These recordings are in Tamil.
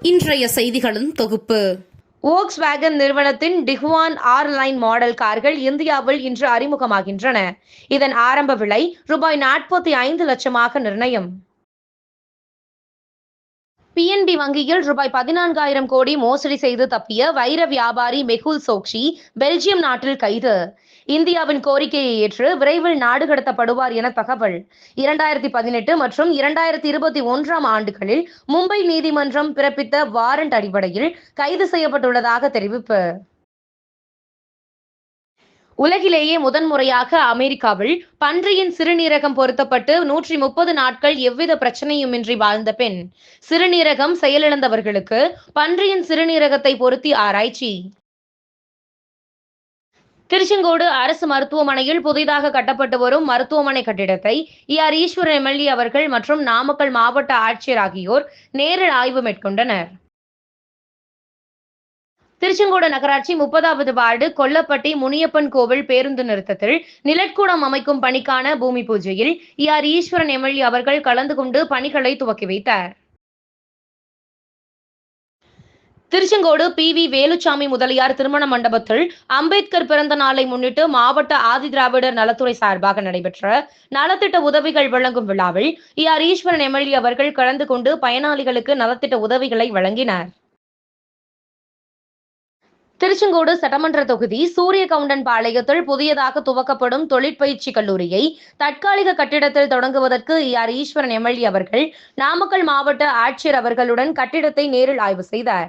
இன்றைய செய்திகளின் தொகுப்பு. ஓக்ஸ் வேகன் நிறுவனத்தின் டிஹுவான் ஆர் லைன் மாடல் கார்கள் இந்தியாவில் இன்று அறிமுகமாகின்றன. இதன் ஆரம்ப விலை ரூபாய் நாற்பத்தி ஐந்து லட்சமாக நிர்ணயம். பிஎன்பி வங்கியில் ரூபாய் பதினான்காயிரம் கோடி மோசடி செய்து தப்பிய வைர வியாபாரி மெகுல் சோக்ஷி பெல்ஜியம் நாட்டில் கைது. இந்தியாவின் கோரிக்கையை ஏற்று விரைவில் நாடு கடத்தப்படுவார் என தகவல். இரண்டாயிரத்தி பதினெட்டு மற்றும் இரண்டாயிரத்தி இருபத்தி ஒன்றாம் ஆண்டுகளில் மும்பை நீதிமன்றம் பிறப்பித்த வாரண்ட் அடிப்படையில் கைது செய்யப்பட்டுள்ளதாக தெரிவிப்பு. உலகிலேயே முதன்முறையாக அமெரிக்காவில் பன்றியின் சிறுநீரகம் பொருத்தப்பட்டு நூற்றி முப்பது நாட்கள் எவ்வித பிரச்சனையுமின்றி வாழ்ந்த பெண். சிறுநீரகம் செயலிழந்தவர்களுக்கு பன்றியின் சிறுநீரகத்தை பொருத்தி ஆராய்ச்சி. திருச்செங்கோடு அரசு மருத்துவமனையில் புதிதாக கட்டப்பட்டு வரும் மருத்துவமனை கட்டிடத்தை இ. ஆர். ஈஸ்வரன் எம்எல்ஏ அவர்கள் மற்றும் நாமக்கல் மாவட்ட ஆட்சியர் ஆகியோர் நேரில் ஆய்வு மேற்கொண்டனர். திருச்செங்கோடு நகராட்சி முப்பதாவது வார்டு கொல்லப்பட்டி முனியப்பன் கோவில் பேருந்து நிறுத்தத்தில் நிலட்கூடம் அமைக்கும் பணிக்கான பூமி பூஜையில் இஆர் ஈஸ்வரன் எம்எல்ஏ அவர்கள் கலந்து கொண்டு பணிகளை துவக்கி வைத்தார். திருச்செங்கோடு பி வி வேலுச்சாமி முதலியார் திருமண மண்டபத்தில் அம்பேத்கர் பிறந்த நாளை முன்னிட்டு மாவட்ட ஆதிதிராவிடர் நலத்துறை சார்பாக நடைபெற்ற நலத்திட்ட உதவிகள் வழங்கும் விழாவில் ஈஆர் ஈஸ்வரன் எம்எல்ஏ அவர்கள் கலந்து கொண்டு பயனாளிகளுக்கு நலத்திட்ட உதவிகளை வழங்கினார். திருச்செங்கோடு சட்டமன்ற தொகுதி சூரிய கவுண்டன் பாளையத்தில் புதியதாக துவக்கப்படும் தொழிற்பயிற்சி கல்லூரியை தற்காலிக கட்டிடத்தில் தொடங்குவதற்கு ஆர் ஈஸ்வரன் எம்எல்ஏ அவர்கள் நாமக்கல் மாவட்ட ஆட்சியர் அவர்களுடன் கட்டிடத்தை நேரில் ஆய்வு செய்தார்.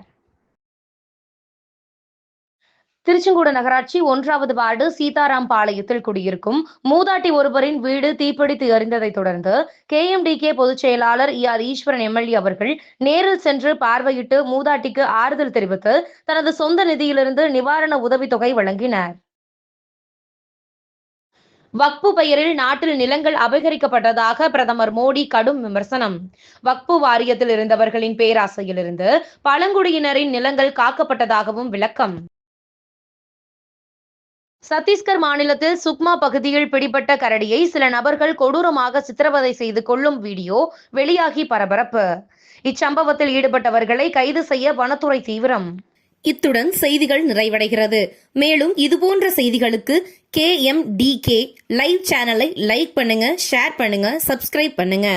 திருச்செங்கோடு நகராட்சி ஒன்றாவது வார்டு சீதாராம் பாளையத்தில் குடியிருக்கும் மூதாட்டி ஒருவரின் வீடு தீப்பிடித்து எரிந்ததை தொடர்ந்து கே பொதுச் செயலாளர் ஆர் ஈஸ்வரன் எம்எல்ஏ அவர்கள் நேரில் சென்று பார்வையிட்டு மூதாட்டிக்கு ஆறுதல் தெரிவித்து தனது சொந்த நிதியிலிருந்து நிவாரண உதவித்தொகை வழங்கினார். வக்பு பெயரில் நாட்டில் நிலங்கள் அபகரிக்கப்பட்டதாக பிரதமர் மோடி கடும் விமர்சனம். வக்பு வாரியத்தில் இருந்தவர்களின் பேராசையிலிருந்து பழங்குடியினரின் நிலங்கள் காக்கப்பட்டதாகவும் விளக்கம். சத்தீஸ்கர் மாநிலத்தில் சுக்மா பகுதியில் பிடிபட்ட கரடியை சில நபர்கள் கொடூரமாக சித்திரவதை செய்து கொள்ளும் வீடியோ வெளியாகி பரபரப்பு. இச்சம்பவத்தில் ஈடுபட்டவர்களை கைது செய்ய வனத்துறை தீவிரம். இத்துடன் செய்திகள் நிறைவடைகிறது. மேலும் இதுபோன்ற செய்திகளுக்கு K M D K live சேனலை லைக் பண்ணுங்க ஷேர் பண்ணுங்க சப்ஸ்கிரைப் பண்ணுங்க.